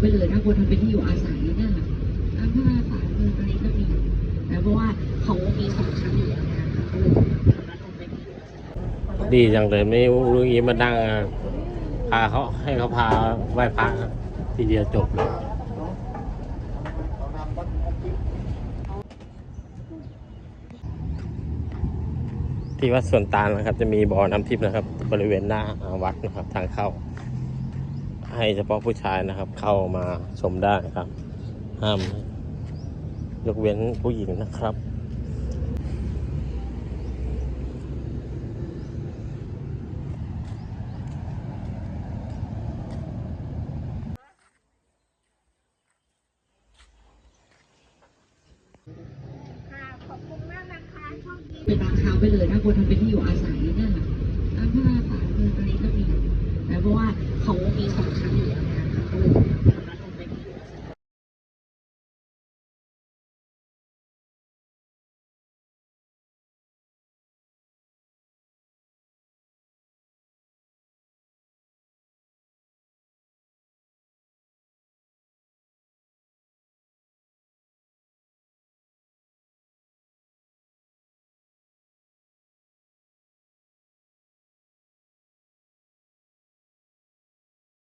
ไปเลยนะคนทำเป็นที่อยู่อาศัยเนี่ยค่ะอันผ้าป่าเมืองอะไรก็มีนะเพราะว่าเขามีสองชั้นอยู่แล้วนะคะก็เลยทำเป็นที่อยู่อาศัยดีจังเลยไม่รู้อย่างนี้มานั่งพาเขาให้เขาพาไหว้พระทีเดียวจบเลยที่วัดส่วนตาลนะครับ จะมีบ่อน้ำทิพย์นะครับ บริเวณหน้าวัดนะครับ ทางเข้า ให้เฉพาะผู้ชายนะครับ เข้ามาชมได้ครับ ห้าม ยกเว้นผู้หญิงนะครับขอบคุณมากนะคะโชคดีเป็นราคาไปเลยนะคนทำเป็นที่อยู่อาศัยเนี่ย